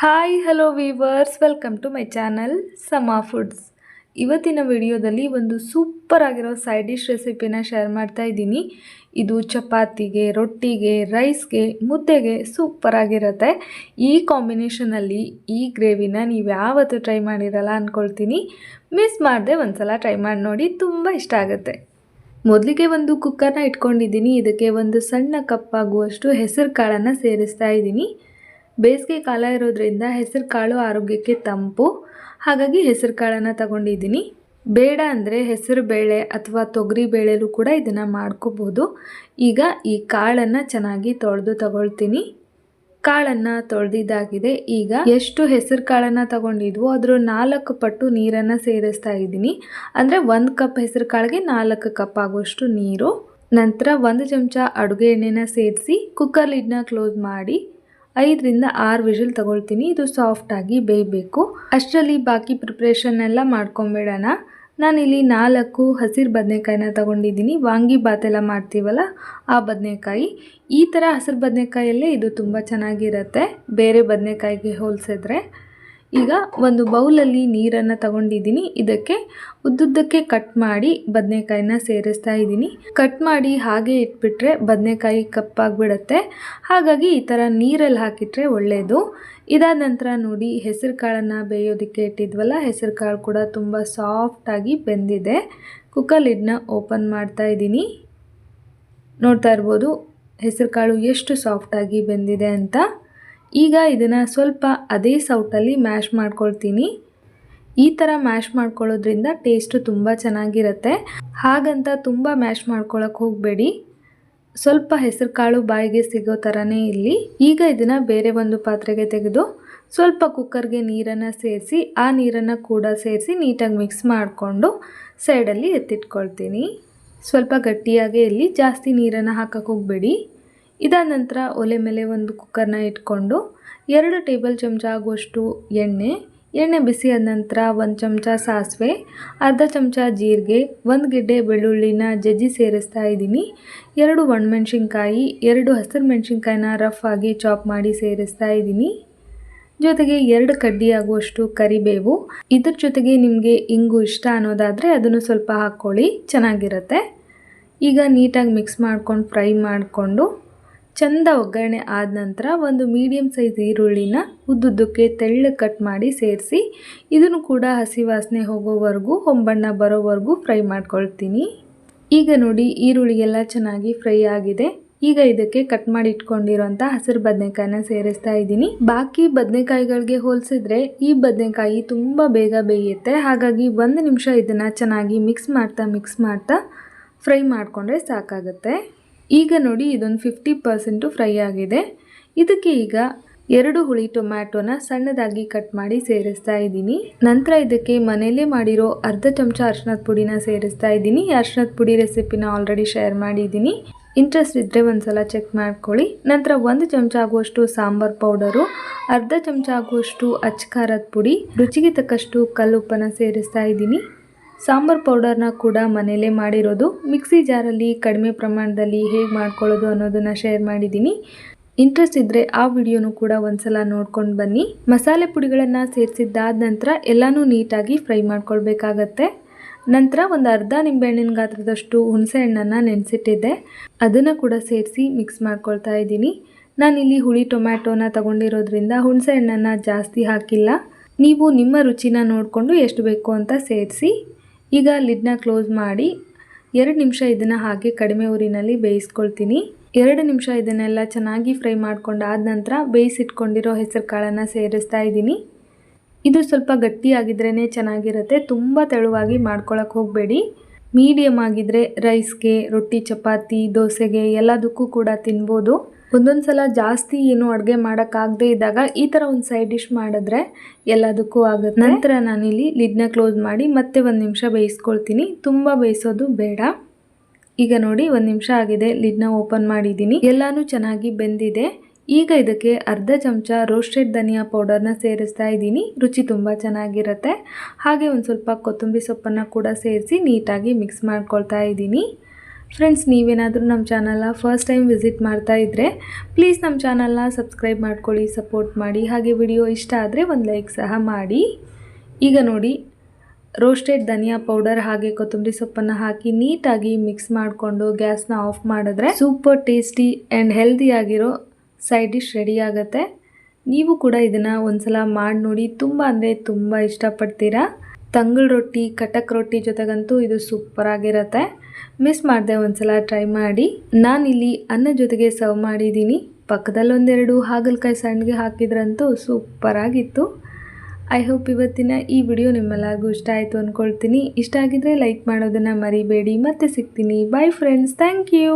Hi hello viewers welcome to my channel Sama foods ಇವತ್ತಿನ ವಿಡಿಯೋದಲ್ಲಿ ಒಂದು ಸೂಪರ್ ಆಗಿರೋ ಸೈಡ್ ಡಿಶ್ ರೆಸಿಪಿನ ಶೇರ್ ಮಾಡ್ತಾ ಇದ್ದೀನಿ. ಇದು ಚಪಾತಿಗೆ, ರೊಟ್ಟಿಗೆ ರೈಸ್ಗೆ ಮುದ್ದೆಗೆ ಸೂಪರ್ ಆಗಿರುತ್ತೆ. ಈ ಕಾಂಬಿನೇಷನಲ್ಲಿ ಈ ಗ್ರೇವಿನ ನೀವು ಯಾವತ್ತೂ ಟ್ರೈ ಮಾಡಿರಲ್ಲ ಅಂದ್ಕೊಳ್ತೀನಿ ಮಿಸ್ ಮಾಡದೆ ಒಂದ್ಸಲ ಟ್ರೈ ಮಾಡಿ ನೋಡಿ, ತುಂಬ ಇಷ್ಟ ಆಗುತ್ತೆ. ಮೊದಲಿಗೆ ಒಂದು ಕುಕ್ಕರ್ನ ಇಟ್ಕೊಂಡಿದ್ದೀನಿ. ಇದಕ್ಕೆ ಒಂದು ಸಣ್ಣ ಕಪ್ಪಾಗುವಷ್ಟು ಹೆಸರು ಕಾಳನ್ನು ಸೇರಿಸ್ತಾ ಇದ್ದೀನಿ. ಬೇಸಿಗೆ ಕಾಲ ಇರೋದ್ರಿಂದ ಹೆಸರು ಕಾಳು ಆರೋಗ್ಯಕ್ಕೆ ತಂಪು. ಹಾಗಾಗಿ ಹೆಸರು ಕಾಳನ್ನು ತಗೊಂಡಿದ್ದೀನಿ. ಬೇಡ ಅಂದರೆ ಹೆಸರು ಬೇಳೆ ಅಥವಾ ತೊಗರಿ ಬೇಳೆಲೂ ಕೂಡ ಇದನ್ನು ಮಾಡ್ಕೋಬೋದು. ಈಗ ಈ ಕಾಳನ್ನು ಚೆನ್ನಾಗಿ ತೊಳೆದು ತಗೊಳ್ತೀನಿ. ಕಾಳನ್ನು ತೊಳೆದಿದ್ದಾಗಿದೆ. ಈಗ ಎಷ್ಟು ಹೆಸರು ಕಾಳನ್ನು ತಗೊಂಡಿದ್ವೋ ಅದರ ನಾಲ್ಕು ಪಟ್ಟು ನೀರನ್ನು ಸೇರಿಸ್ತಾ ಇದ್ದೀನಿ. ಅಂದರೆ ಒಂದು ಕಪ್ ಹೆಸರು ಕಾಳಿಗೆ ನಾಲ್ಕು ಕಪ್ ಆಗುವಷ್ಟು ನೀರು. ನಂತರ ಒಂದು ಚಮಚ ಅಡುಗೆ ಎಣ್ಣೆನ ಸೇರಿಸಿ ಕುಕ್ಕರ್ ಲಿಡ್ನ ಕ್ಲೋಸ್ ಮಾಡಿ. ಐದರಿಂದ ಆರು ವಿಷಲ್ ತಗೊಳ್ತೀನಿ. ಇದು ಸಾಫ್ಟಾಗಿ ಬೇಯಬೇಕು. ಅಷ್ಟರಲ್ಲಿ ಬಾಕಿ ಪ್ರಿಪ್ರೇಷನ್ ಎಲ್ಲ ಮಾಡ್ಕೊಂಬಿಡೋಣ. ನಾನಿಲ್ಲಿ ನಾಲ್ಕು ಹಸಿರು ಬದನೆಕಾಯಿನ ತಗೊಂಡಿದ್ದೀನಿ. ವಾಂಗಿ ಎಲ್ಲ ಮಾಡ್ತೀವಲ್ಲ, ಆ ಬದನೆಕಾಯಿ. ಈ ಥರ ಹಸಿರು ಬದನೆಕಾಯಲ್ಲೇ ಇದು ತುಂಬ ಚೆನ್ನಾಗಿರುತ್ತೆ. ಬೇರೆ ಬದನೆಕಾಯಿಗೆ ಹೋಲಿಸಿದ್ರೆ. ಈಗ ಒಂದು ಬೌಲಲ್ಲಿ ನೀರನ್ನು ತಗೊಂಡಿದ್ದೀನಿ. ಇದಕ್ಕೆ ಉದ್ದುದ್ದಕ್ಕೆ ಕಟ್ ಮಾಡಿ ಬದನೆಕಾಯಿನ ಸೇರಿಸ್ತಾ ಇದ್ದೀನಿ. ಕಟ್ ಮಾಡಿ ಹಾಗೆ ಇಟ್ಬಿಟ್ರೆ ಬದನೆಕಾಯಿ ಕಪ್ಪಾಗಿಬಿಡತ್ತೆ ಹಾಗಾಗಿ ಈ ಥರ ನೀರಲ್ಲಿ ಹಾಕಿಟ್ರೆ ಒಳ್ಳೆಯದು ಇದಾದ ನಂತರ ನೋಡಿ, ಹೆಸರು ಕಾಳನ್ನು ಬೇಯೋದಕ್ಕೆ ಇಟ್ಟಿದ್ವಲ್ಲ, ಹೆಸರು ಕಾಳು ಕೂಡ ತುಂಬ ಸಾಫ್ಟಾಗಿ ಬೆಂದಿದೆ. ಕುಕ್ಕರ್ ಲಿಡ್ನ ಓಪನ್ ಮಾಡ್ತಾ ಇದ್ದೀನಿ. ನೋಡ್ತಾ ಇರ್ಬೋದು, ಹೆಸರು ಕಾಳು ಎಷ್ಟು ಸಾಫ್ಟಾಗಿ ಬೆಂದಿದೆ ಅಂತ. ಈಗ ಇದನ್ನು ಸ್ವಲ್ಪ ಅದೇ ಸೌಟಲ್ಲಿ ಮ್ಯಾಶ್ ಮಾಡ್ಕೊಳ್ತೀನಿ. ಈ ಥರ ಮ್ಯಾಶ್ ಮಾಡ್ಕೊಳ್ಳೋದ್ರಿಂದ ಟೇಸ್ಟು ತುಂಬ ಚೆನ್ನಾಗಿರುತ್ತೆ. ಹಾಗಂತ ತುಂಬ ಮ್ಯಾಶ್ ಮಾಡ್ಕೊಳಕ್ಕೆ ಹೋಗಬೇಡಿ. ಸ್ವಲ್ಪ ಹೆಸರು ಕಾಳು ಬಾಯಿಗೆ ಸಿಗೋ ಥರನೇ ಇಲ್ಲಿ ಈಗ ಇದನ್ನು ಬೇರೆ ಒಂದು ಪಾತ್ರೆಗೆ ತೆಗೆದು ಸ್ವಲ್ಪ ಕುಕ್ಕರ್ಗೆ ನೀರನ್ನು ಸೇರಿಸಿ, ಆ ನೀರನ್ನು ಕೂಡ ಸೇರಿಸಿ ನೀಟಾಗಿ ಮಿಕ್ಸ್ ಮಾಡಿಕೊಂಡು ಸೈಡಲ್ಲಿ ಎತ್ತಿಟ್ಕೊಳ್ತೀನಿ. ಸ್ವಲ್ಪ ಗಟ್ಟಿಯಾಗಿ ಇಲ್ಲಿ ಜಾಸ್ತಿ ನೀರನ್ನು ಹಾಕೋಕ್ಕೆ ಹೋಗಬೇಡಿ. ಇದಾದ ನಂತರ ಒಲೆ ಮೇಲೆ ಒಂದು ಕುಕ್ಕರ್ನ ಇಟ್ಕೊಂಡು ಎರಡು ಟೇಬಲ್ ಚಮಚ ಆಗುವಷ್ಟು ಎಣ್ಣೆ ಎಣ್ಣೆ ಬಿಸಿ ಆದ ನಂತರ ಒಂದು ಚಮಚ ಸಾಸಿವೆ, ಅರ್ಧ ಚಮಚ ಜೀರಿಗೆ, ಒಂದು ಗಿಡ್ಡೆ ಬೆಳ್ಳುಳ್ಳಿನ ಜಜ್ಜಿ ಸೇರಿಸ್ತಾ ಇದ್ದೀನಿ. ಎರಡು ಒಣಮೆಣ್ಸಿನ್ಕಾಯಿ, ಎರಡು ಹಸಿರು ಮೆಣಸಿನ್ಕಾಯಿನ ರಫ್ ಆಗಿ ಚಾಪ್ ಮಾಡಿ ಸೇರಿಸ್ತಾ ಇದ್ದೀನಿ. ಜೊತೆಗೆ ಎರಡು ಕಡ್ಡಿ ಆಗುವಷ್ಟು ಕರಿಬೇವು. ಇದ್ರ ಜೊತೆಗೆ ನಿಮಗೆ ಇಂಗು ಇಷ್ಟ ಅನ್ನೋದಾದರೆ ಅದನ್ನು ಸ್ವಲ್ಪ ಹಾಕ್ಕೊಳ್ಳಿ, ಚೆನ್ನಾಗಿರುತ್ತೆ. ಈಗ ನೀಟಾಗಿ ಮಿಕ್ಸ್ ಮಾಡ್ಕೊಂಡು ಫ್ರೈ ಮಾಡಿಕೊಂಡು ಚಂದ ಒಗ್ಗರಣೆ ಆದ ನಂತರ ಒಂದು ಮೀಡಿಯಮ್ ಸೈಜ್ ಈರುಳ್ಳಿನ ಉದ್ದುದ್ದಕ್ಕೆ ತೆಳ್ಳಗೆ ಕಟ್ ಮಾಡಿ ಸೇರಿಸಿ, ಇದನ್ನು ಕೂಡ ಹಸಿ ವಾಸನೆ ಹೋಗೋವರೆಗೂ ಹೊಂಬಣ್ಣ ಬರೋವರೆಗೂ ಫ್ರೈ ಮಾಡ್ಕೊಳ್ತೀನಿ. ಈಗ ನೋಡಿ ಈರುಳ್ಳಿ ಎಲ್ಲ ಚೆನ್ನಾಗಿ ಫ್ರೈ ಆಗಿದೆ. ಈಗ ಇದಕ್ಕೆ ಕಟ್ ಮಾಡಿ ಇಟ್ಕೊಂಡಿರೋಂಥ ಹಸಿರು ಬದನೆಕಾಯಿನ ಸೇರಿಸ್ತಾ ಇದ್ದೀನಿ. ಬಾಕಿ ಬದನೆಕಾಯಿಗಳಿಗೆ ಹೋಲಿಸಿದ್ರೆ ಈ ಬದನೆಕಾಯಿ ತುಂಬ ಬೇಗ ಬೇಯುತ್ತೆ. ಹಾಗಾಗಿ ಒಂದು ನಿಮಿಷ ಇದನ್ನು ಚೆನ್ನಾಗಿ ಮಿಕ್ಸ್ ಮಾಡ್ತಾ ಮಿಕ್ಸ್ ಮಾಡ್ತಾ ಫ್ರೈ ಮಾಡಿಕೊಂಡ್ರೆ ಸಾಕಾಗುತ್ತೆ. ಈಗ ನೋಡಿ ಇದೊಂದು ಫಿಫ್ಟಿ ಪರ್ಸೆಂಟು ಫ್ರೈ ಆಗಿದೆ. ಇದಕ್ಕೆ ಈಗ ಎರಡು ಹುಳಿ ಟೊಮ್ಯಾಟೊನ ಸಣ್ಣದಾಗಿ ಕಟ್ ಮಾಡಿ ಸೇರಿಸ್ತಾ ಇದ್ದೀನಿ. ನಂತರ ಇದಕ್ಕೆ ಮನೆಯಲ್ಲೇ ಮಾಡಿರೋ ಅರ್ಧ ಚಮಚ ಅರ್ಶನದ ಪುಡಿನ ಸೇರಿಸ್ತಾ ಇದ್ದೀನಿ. ಅರ್ಶನದ ಪುಡಿ ರೆಸಿಪಿನ ಆಲ್ರೆಡಿ ಶೇರ್ ಮಾಡಿದ್ದೀನಿ. ಇಂಟ್ರೆಸ್ಟ್ ಇದ್ದರೆ ಒಂದ್ಸಲ ಚೆಕ್ ಮಾಡ್ಕೊಳ್ಳಿ. ನಂತರ ಒಂದು ಚಮಚ ಆಗುವಷ್ಟು ಸಾಂಬಾರ್ ಪೌಡರು, ಅರ್ಧ ಚಮಚ ಆಗುವಷ್ಟು ಅಚ್ಕಾರದ ಪುಡಿ, ರುಚಿಗೆ ತಕ್ಕಷ್ಟು ಕಲ್ಲುಪ್ಪನ್ನು ಸೇರಿಸ್ತಾ ಇದ್ದೀನಿ. ಸಾಂಬಾರ್ ಪೌಡರ್ನ ಕೂಡ ಮನೆಯಲ್ಲೇ ಮಾಡಿರೋದು. ಮಿಕ್ಸಿ ಜಾರಲ್ಲಿ ಕಡಿಮೆ ಪ್ರಮಾಣದಲ್ಲಿ ಹೇಗೆ ಮಾಡ್ಕೊಳ್ಳೋದು ಅನ್ನೋದನ್ನು ಶೇರ್ ಮಾಡಿದ್ದೀನಿ. ಇಂಟ್ರೆಸ್ಟ್ ಇದ್ದರೆ ಆ ವಿಡಿಯೋನು ಕೂಡ ಒಂದ್ಸಲ ನೋಡ್ಕೊಂಡು ಬನ್ನಿ. ಮಸಾಲೆ ಪುಡಿಗಳನ್ನು ಸೇರಿಸಿದ್ದಾದ ನಂತರ ಎಲ್ಲನೂ ನೀಟಾಗಿ ಫ್ರೈ ಮಾಡ್ಕೊಳ್ಬೇಕಾಗತ್ತೆ. ನಂತರ ಒಂದು ಅರ್ಧ ನಿಂಬೆಹಣ್ಣಿನ ಗಾತ್ರದಷ್ಟು ಹುಣಸೆ ಹಣ್ಣನ್ನು ನೆನೆಸಿಟ್ಟಿದ್ದೆ. ಅದನ್ನು ಕೂಡ ಸೇರಿಸಿ ಮಿಕ್ಸ್ ಮಾಡ್ಕೊಳ್ತಾ ಇದ್ದೀನಿ. ನಾನಿಲ್ಲಿ ಹುಳಿ ಟೊಮ್ಯಾಟೋನ ತಗೊಂಡಿರೋದ್ರಿಂದ ಹುಣಸೆ ಹಣ್ಣನ್ನು ಜಾಸ್ತಿ ಹಾಕಿಲ್ಲ. ನೀವು ನಿಮ್ಮ ರುಚಿನ ನೋಡಿಕೊಂಡು ಎಷ್ಟು ಬೇಕು ಅಂತ ಸೇರಿಸಿ ಈಗ ಲಿಡ್ನ ಕ್ಲೋಸ್ ಮಾಡಿ ಎರಡು ನಿಮಿಷ ಇದನ್ನು ಹಾಗೆ ಕಡಿಮೆ ಊರಿನಲ್ಲಿ ಬೇಯಿಸ್ಕೊಳ್ತೀನಿ. ಎರಡು ನಿಮಿಷ ಇದನ್ನೆಲ್ಲ ಚೆನ್ನಾಗಿ ಫ್ರೈ ಮಾಡ್ಕೊಂಡಾದ ನಂತರ ಬೇಯಿಸಿಟ್ಕೊಂಡಿರೋ ಹೆಸರು ಕಾಳನ್ನು ಸೇರಿಸ್ತಾ ಇದ್ದೀನಿ. ಇದು ಸ್ವಲ್ಪ ಗಟ್ಟಿಯಾಗಿದ್ರೇ ಚೆನ್ನಾಗಿರುತ್ತೆ, ತುಂಬ ತೆಳುವಾಗಿ ಮಾಡ್ಕೊಳಕ್ಕೆ ಹೋಗಬೇಡಿ. ಮೀಡಿಯಮ್ ಆಗಿದ್ದರೆ ರೈಸ್ಗೆ, ರೊಟ್ಟಿ, ಚಪಾತಿ, ದೋಸೆಗೆ ಎಲ್ಲದಕ್ಕೂ ಕೂಡ ತಿನ್ಬೋದು. ಒಂದೊಂದು ಸಲ ಜಾಸ್ತಿ ಏನು ಅಡುಗೆ ಮಾಡೋಕ್ಕಾಗದೇ ಇದ್ದಾಗ ಈ ಥರ ಒಂದು ಸೈಡ್ ಡಿಶ್ ಮಾಡಿದ್ರೆ ಎಲ್ಲದಕ್ಕೂ ಆಗುತ್ತೆ. ನಂತರ ನಾನಿಲ್ಲಿ ಲಿಡ್ನ ಕ್ಲೋಸ್ ಮಾಡಿ ಮತ್ತೆ ಒಂದು ನಿಮಿಷ ಬೇಯಿಸ್ಕೊಳ್ತೀನಿ. ತುಂಬ ಬೇಯಿಸೋದು ಬೇಡ. ಈಗ ನೋಡಿ ಒಂದು ನಿಮಿಷ ಆಗಿದೆ ಲಿಡ್ನ ಓಪನ್ ಮಾಡಿದ್ದೀನಿ. ಎಲ್ಲನೂ ಚೆನ್ನಾಗಿ ಬೆಂದಿದೆ. ಈಗ ಇದಕ್ಕೆ ಅರ್ಧ ಚಮಚ ರೋಸ್ಟೆಡ್ ಧನಿಯಾ ಪೌಡರ್ನ ಸೇರಿಸ್ತಾ ಇದ್ದೀನಿ. ರುಚಿ ತುಂಬ ಚೆನ್ನಾಗಿರುತ್ತೆ. ಹಾಗೆ ಒಂದು ಸ್ವಲ್ಪ ಕೊತ್ತಂಬರಿ ಸೊಪ್ಪನ್ನು ಕೂಡ ಸೇರಿಸಿ ನೀಟಾಗಿ ಮಿಕ್ಸ್ ಮಾಡ್ಕೊಳ್ತಾ ಇದ್ದೀನಿ. ಫ್ರೆಂಡ್ಸ್ ನೀವೇನಾದರೂ ನಮ್ಮ ಚಾನಲ್ನ ಫಸ್ಟ್ ಟೈಮ್ ವಿಸಿಟ್ ಮಾಡ್ತಾ ಇದ್ದರೆ ಪ್ಲೀಸ್ ನಮ್ಮ ಚಾನಲ್ನ ಸಬ್ಸ್ಕ್ರೈಬ್ ಮಾಡ್ಕೊಳ್ಳಿ ಸಪೋರ್ಟ್ ಮಾಡಿ. ಹಾಗೆ ವಿಡಿಯೋ ಇಷ್ಟ ಆದರೆ ಒಂದು ಲೈಕ್ ಸಹ ಮಾಡಿ. ಈಗ ನೋಡಿ ರೋಸ್ಟೆಡ್ ಧನಿಯಾ ಪೌಡರ್ ಹಾಗೆ ಕೊತ್ತಂಬರಿ ಸೊಪ್ಪನ್ನು ಹಾಕಿ ನೀಟಾಗಿ ಮಿಕ್ಸ್ ಮಾಡಿಕೊಂಡು ಗ್ಯಾಸ್ನ ಆಫ್ ಮಾಡಿದ್ರೆ ಸೂಪರ್ ಟೇಸ್ಟಿ ಆ್ಯಂಡ್ ಹೆಲ್ದಿಯಾಗಿರೋ ಸೈಡ್ ಡಿಶ್ ರೆಡಿ ಆಗುತ್ತೆ. ನೀವು ಕೂಡ ಇದನ್ನು ಒಂದ್ಸಲ ಮಾಡಿ ನೋಡಿ, ತುಂಬ ಅಂದರೆ ತುಂಬ ಇಷ್ಟಪಡ್ತೀರಾ? ತಂಗಳು ರೊಟ್ಟಿ, ಕಟಕ್ ರೊಟ್ಟಿ ಜೊತೆಗಂತೂ ಇದು ಸೂಪರ್ ಆಗಿರುತ್ತೆ ಮಿಸ್ ಮಾಡಿದೆ ಒಂದ್ಸಲ ಟ್ರೈ ಮಾಡಿ. ನಾನಿಲ್ಲಿ ಅನ್ನ ಜೊತೆಗೆ ಸರ್ವ್ ಮಾಡಿದ್ದೀನಿ. ಪಕ್ಕದಲ್ಲೊಂದೆರಡು ಹಾಗಲಕಾಯಿ ಸಣ್ಣಗೆ ಹಾಕಿದ್ರಂತೂ ಸೂಪರ್ ಆಗಿತ್ತು ಐ ಹೋಪ್ ಇವತ್ತಿನ ಈ ವಿಡಿಯೋ ನಿಮ್ಮೆಲ್ಲರಿಗೂ ಇಷ್ಟ ಆಯಿತು ಅಂದ್ಕೊಳ್ತೀನಿ ಇಷ್ಟ ಆಗಿದ್ರೆ ಲೈಕ್ ಮಾಡೋದನ್ನು ಮರಿಬೇಡಿ. ಮತ್ತೆ ಸಿಗ್ತೀನಿ. Bye friends thank you